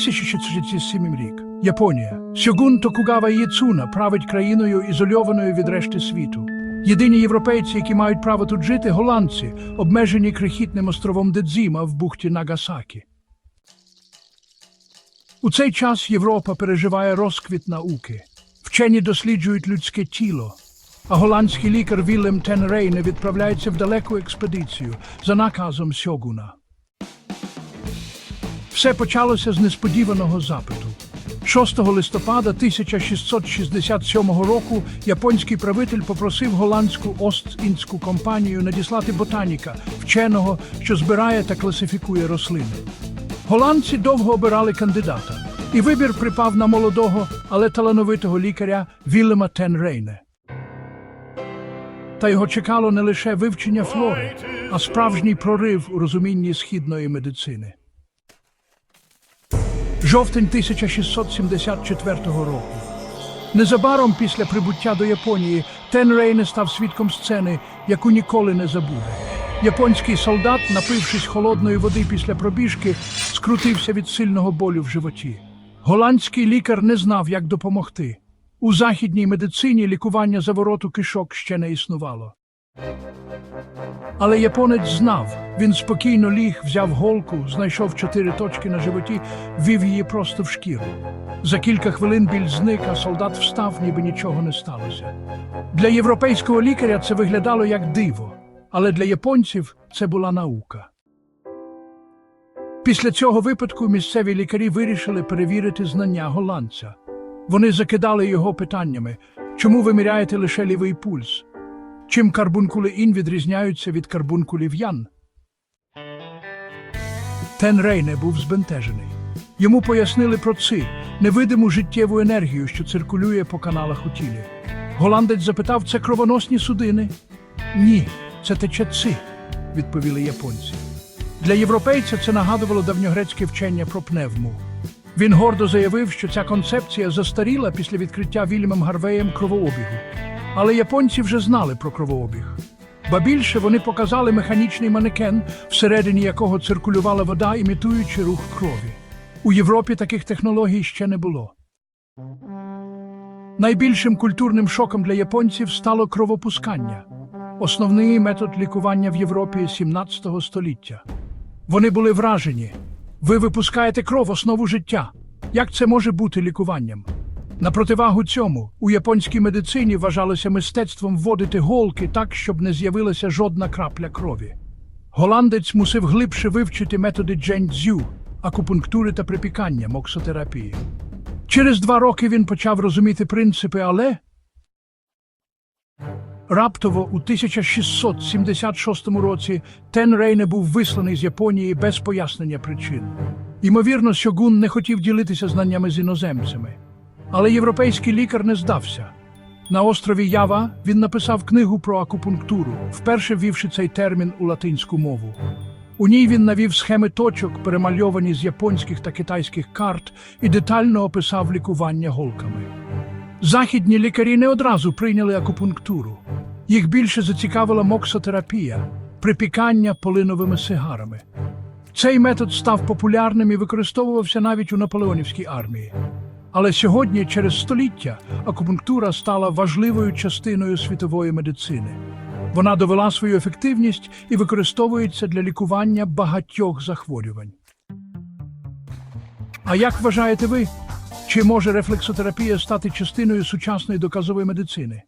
1637 рік. Японія. Сьогун Токугава Єцуна править країною ізольованою від решти світу. Єдині європейці, які мають право тут жити, голландці, обмежені крихітним островом Дедзіма в бухті Нагасакі. У цей час Європа переживає розквіт науки. Вчені досліджують людське тіло, а голландський лікар Вілем Тенрейне відправляється в далеку експедицію за наказом Сьогуна. Все почалося з несподіваного запиту. 6 листопада 1667 року японський правитель попросив голландську Ост-Індську компанію надіслати ботаніка, вченого, що збирає та класифікує рослини. Голландці довго обирали кандидата, і вибір припав на молодого, але талановитого лікаря Вілема Тенрейне. Та його чекало не лише вивчення флори, а справжній прорив у розумінні східної медицини. Жовтень 1674 року. Незабаром після прибуття до Японії Тенрейне став свідком сцени, яку ніколи не забуде. Японський солдат, напившись холодної води після пробіжки, скрутився від сильного болю в животі. Голландський лікар не знав, як допомогти. У західній медицині лікування завороту кишок ще не існувало. Але японець знав, він спокійно ліг, взяв голку, знайшов чотири точки на животі, ввів її просто в шкіру. За кілька хвилин біль зник, а солдат встав, ніби нічого не сталося. Для європейського лікаря це виглядало як диво, але для японців це була наука. Після цього випадку місцеві лікарі вирішили перевірити знання голландця. Вони закидали його питаннями, чому ви міряєте лише лівий пульс? Чим карбункули ін відрізняються від карбункулів ян? Тенрейне був збентежений. Йому пояснили про ци, невидиму життєву енергію, що циркулює по каналах у тілі. Голландець запитав, це кровоносні судини? Ні, це тече ци, відповіли японці. Для європейця це нагадувало давньогрецьке вчення про пневму. Він гордо заявив, що ця концепція застаріла після відкриття Вільямом Гарвеєм кровообігу. Але японці вже знали про кровообіг. Ба більше вони показали механічний манекен, всередині якого циркулювала вода, імітуючи рух крові. У Європі таких технологій ще не було. Найбільшим культурним шоком для японців стало кровопускання, основний метод лікування в Європі 17 століття. Вони були вражені. Ви випускаєте кров основу життя. Як це може бути лікуванням? На противагу цьому у японській медицині вважалося мистецтвом вводити голки так, щоб не з'явилася жодна крапля крові. Голландець мусив глибше вивчити методи джень-дзю, акупунктури та припікання, моксотерапії. Через два роки він почав розуміти принципи, але раптово у 1676 році Тенрейне був висланий з Японії без пояснення причин. Ймовірно, Сьогун не хотів ділитися знаннями з іноземцями. Але європейський лікар не здався. На острові Ява він написав книгу про акупунктуру, вперше ввівши цей термін у латинську мову. У ній він навів схеми точок, перемальовані з японських та китайських карт, і детально описав лікування голками. Західні лікарі не одразу прийняли акупунктуру. Їх більше зацікавила моксотерапія, припікання полиновими сигарами. Цей метод став популярним і використовувався навіть у наполеонівській армії. Але сьогодні, через століття, акупунктура стала важливою частиною світової медицини. Вона довела свою ефективність і використовується для лікування багатьох захворювань. А як вважаєте ви, чи може рефлексотерапія стати частиною сучасної доказової медицини?